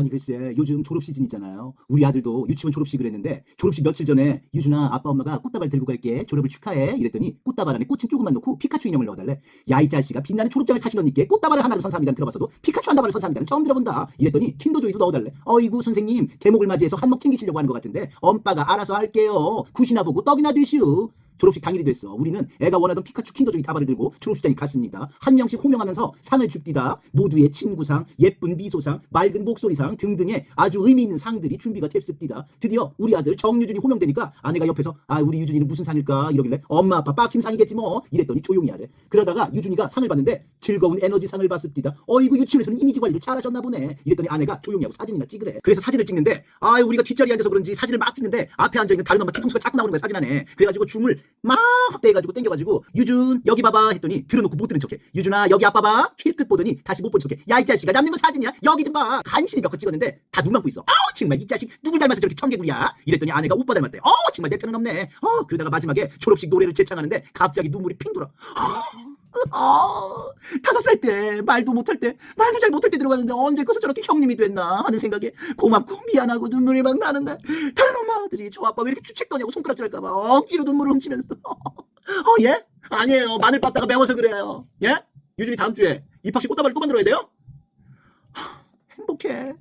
아니 글쎄 요즘 졸업 시즌 있잖아요. 우리 아들도 유치원 졸업식을 했는데 졸업식 며칠 전에 유준아 아빠 엄마가 꽃다발 들고 갈게 졸업을 축하해 이랬더니 꽃다발 안에 꽃은 조금만 넣고 피카츄 인형을 넣어달래. 야 이 자식아 빛나는 졸업장을 타시려니까 꽃다발을 하나로 선사합니다는 들어봤어도 피카츄 한 다발을 선사합니다는 처음 들어본다. 이랬더니 킨더조이도 넣어달래. 어이구 선생님 대목을 맞이해서 한몫 챙기시려고 하는 것 같은데 엄빠가 알아서 할게요. 굿이나 보고 떡이나 드시오. 졸업식 당일이 됐어. 우리는 애가 원하던 피카츄 킨더조이 다발을 들고 졸업식장에 갔습니다. 한 명씩 호명하면서 상을 줍디다. 모두의 친구상, 예쁜 미소상, 맑은 목소리상 등등의 아주 의미 있는 상들이 준비가 됐습니다. 드디어 우리 아들 정유준이 호명되니까 아내가 옆에서 아 우리 유준이는 무슨 상일까 이러길래 엄마 아빠 빡침상이겠지 뭐 이랬더니 조용히 하래. 그러다가 유준이가 상을 받는데 즐거운 에너지 상을 받습니다. 어이구 유치원에서는 이미지 관리를 잘하셨나 보네. 이랬더니 아내가 조용히 하고 사진이나 찍으래. 그래서 사진을 찍는데 아 우리가 뒷자리에 앉아서 그런지 사진을 막 찍는데 앞에 앉아 있는 다른 엄마 뒤통수가 자꾸 나오는 거야 사진 안에. 그래가지고 줌을 막 확대해가지고 땡겨가지고 유준 여기 봐봐 했더니 들어놓고 못 들은 척해. 유준아 여기 아빠 봐. 힐끗 보더니 다시 못 본 척해. 야 이 자식아 남는 거 사진이야. 여기 좀 봐. 간신히 몇 컷 찍었는데 다 눈 감고 있어. 아우 정말 이 자식 누굴 닮아서 저렇게 청개구리야? 이랬더니 아내가 오빠 닮았대. 어우 정말 내 편은 없네. 어 그러다가 마지막에 졸업식 노래를 재창하는데 갑자기 눈물이 핑 돌아. 아, 다섯 살 때 말도 못할 때 말도 잘 못할 때 들어갔는데 언제 커서 저렇게 형님이 됐나 하는 생각에 고맙고 미안하고 눈물이 막 나는데 다른 엄마들이 저 아빠 왜 이렇게 주책 떠냐고 손가락질할까봐 억지로 눈물을 훔치면서 어 예? 아니에요 마늘 빻다가 매워서 그래요 예? 유준이 다음 주에 입학식 꽃다발을 또 만들어야 돼요? 하, 행복해